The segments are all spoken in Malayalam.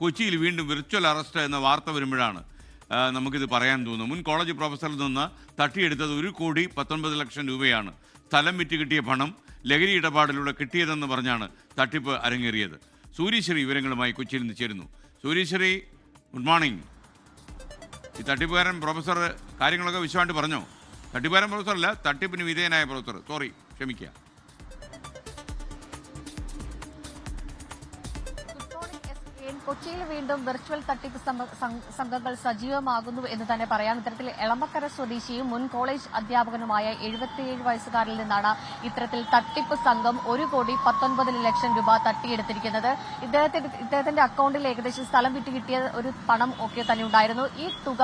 കൊച്ചിയിൽ വീണ്ടും വിർച്വൽ അറസ്റ്റ് എന്ന വാർത്ത വരുമ്പോഴാണ് നമുക്കിത് പറയാൻ തോന്നുന്നു മുൻ കോളേജ് പ്രൊഫസറിൽ നിന്ന് തട്ടിയെടുത്തത് ഒരു കോടി പത്തൊൻപത് ലക്ഷം രൂപയാണ്. സ്ഥലം വിറ്റ് കിട്ടിയ പണം ലഹരി ഇടപാടിലൂടെ കിട്ടിയതെന്ന് പറഞ്ഞാണ് തട്ടിപ്പ് അരങ്ങേറിയത്. സൂര്യശ്രീ വിവരങ്ങളുമായി കൊച്ചിയിൽ നിന്ന് ചേരുന്നു. സൂര്യശ്രീ ഗുഡ് മോർണിംഗ് ഈ തട്ടിപ്പുകാരൻ പ്രൊഫസർ കാര്യങ്ങളൊക്കെ വിശദമായിട്ട് പറഞ്ഞോ? തട്ടിപ്പുകാരൻ പ്രൊഫസർ അല്ല തട്ടിപ്പിന് വിധേയനായ പ്രൊഫസർ. സോറി ക്ഷമിക്കുക. കൊച്ചിയിൽ വീണ്ടും വെർച്വൽ തട്ടിപ്പ് സംഘങ്ങൾ സജീവമാകുന്നു എന്ന് തന്നെ പറയാം. ഇത്തരത്തിൽ എളമക്കര സ്വദേശിയും മുൻ കോളേജ് അധ്യാപകനുമായ എഴുപത്തിയേഴ് വയസ്സുകാരിൽ നിന്നാണ് ഇത്തരത്തിൽ തട്ടിപ്പ് സംഘം ഒരു കോടി പത്തൊൻപത് ലക്ഷം രൂപ തട്ടിയെടുത്തിരിക്കുന്നത്. ഇദ്ദേഹത്തിന്റെ ഇദ്ദേഹത്തിന്റെ അക്കൗണ്ടിൽ ഏകദേശം സ്ഥലം വിറ്റ് കിട്ടിയ ഒരു പണം ഒക്കെ തന്നെ ഉണ്ടായിരുന്നു ഈ തുക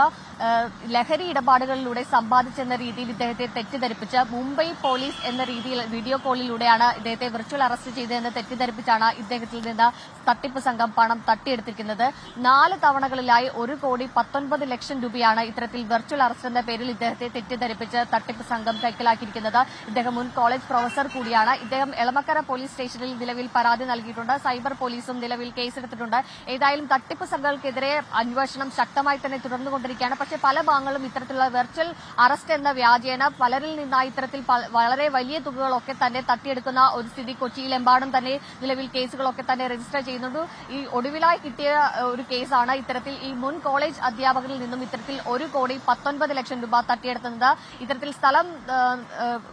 ലഹരി ഇടപാടുകളിലൂടെ സമ്പാദിച്ചെന്ന രീതിയിൽ ഇദ്ദേഹത്തെ തെറ്റിദ്ധരിപ്പിച്ച് മുംബൈ പോലീസ് എന്ന രീതിയിൽ വീഡിയോ കോളിലൂടെയാണ് ഇദ്ദേഹത്തെ വെർച്വൽ അറസ്റ്റ് ചെയ്തതെന്ന് തെറ്റിദ്ധരിപ്പിച്ചാണ് ഇദ്ദേഹത്തിൽ നിന്ന് തട്ടിപ്പ് സംഘം പണം തട്ടിയെടുത്തിരിക്കുന്നത്. നാല് തവണകളിലായി ഒരു കോടി പത്തൊൻപത് ലക്ഷം രൂപയാണ് ഇത്തരത്തിൽ വെർച്വൽ അറസ്റ്റ് എന്ന പേരിൽ ഇദ്ദേഹത്തെ തെറ്റിദ്ധരിപ്പിച്ച് തട്ടിപ്പ് സംഘം കൈക്കലാക്കിയിരിക്കുന്നത്. ഇദ്ദേഹം മുൻ കോളേജ് പ്രൊഫസർ കൂടിയാണ്. ഇദ്ദേഹം എളമക്കര പോലീസ് സ്റ്റേഷനിൽ നിലവിൽ പരാതി നൽകിയിട്ടുണ്ട്. സൈബർ പോലീസും നിലവിൽ കേസെടുത്തിട്ടുണ്ട്. ഏതായാലും തട്ടിപ്പ് സംഘങ്ങൾക്കെതിരെ അന്വേഷണം ശക്തമായി തന്നെ തുടർന്നുകൊണ്ടിരിക്കുകയാണ്. പക്ഷേ പല ഭാഗങ്ങളും ഇത്തരത്തിലുള്ള വെർച്വൽ അറസ്റ്റ് എന്ന വ്യാജേന പലരിൽ നിന്നായി ഇത്തരത്തിൽ വളരെ വലിയ തുകകളൊക്കെ തന്നെ തട്ടിയെടുക്കുന്ന ഒരു സ്ഥിതി കൊച്ചിയിലെമ്പാടും തന്നെ നിലവിൽ കേസുകളൊക്കെ തന്നെ രജിസ്റ്റർ ചെയ്യുന്നുണ്ട്. ഈ ഒടുവിലായി കിട്ടിയ ഒരു കേസാണ്. ഇത്തരത്തിൽ ഈ മുൻ കോളേജ് അധ്യാപകരിൽ നിന്നും ഇത്തരത്തിൽ ഒരു കോടി പത്തൊൻപത് ലക്ഷം രൂപ തട്ടിയെടുത്തത്. ഇത്തരത്തിൽ സ്ഥലം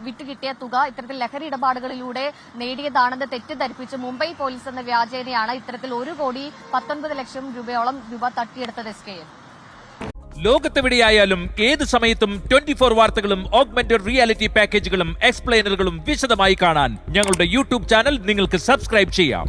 വിട്ടുകിട്ടിയ തുക ഇത്തരത്തിൽ ലഹരി ഇടപാടുകളിലൂടെ നേടിയതാണെന്ന് തെറ്റിദ്ധരിപ്പിച്ച് മുംബൈ പോലീസ് എന്ന വ്യാജേനയാണ് ഇത്തരത്തിൽ ഒരു കോടി പത്തൊൻപത് ലക്ഷം രൂപയോളം രൂപ തട്ടിയെടുത്തത് എസ് കെ. ലോകത്തെവിടെയായാലും ഏത് സമയത്തും ട്വന്റി ഫോർ വാർത്തകളും ഓഗ്മെന്റഡ് റിയാലിറ്റി പാക്കേജുകളും എക്സ്പ്ലെയിനറുകളും വിശദമായി കാണാൻ ഞങ്ങളുടെ യൂട്യൂബ് ചാനൽ നിങ്ങൾക്ക് സബ്സ്ക്രൈബ് ചെയ്യാം.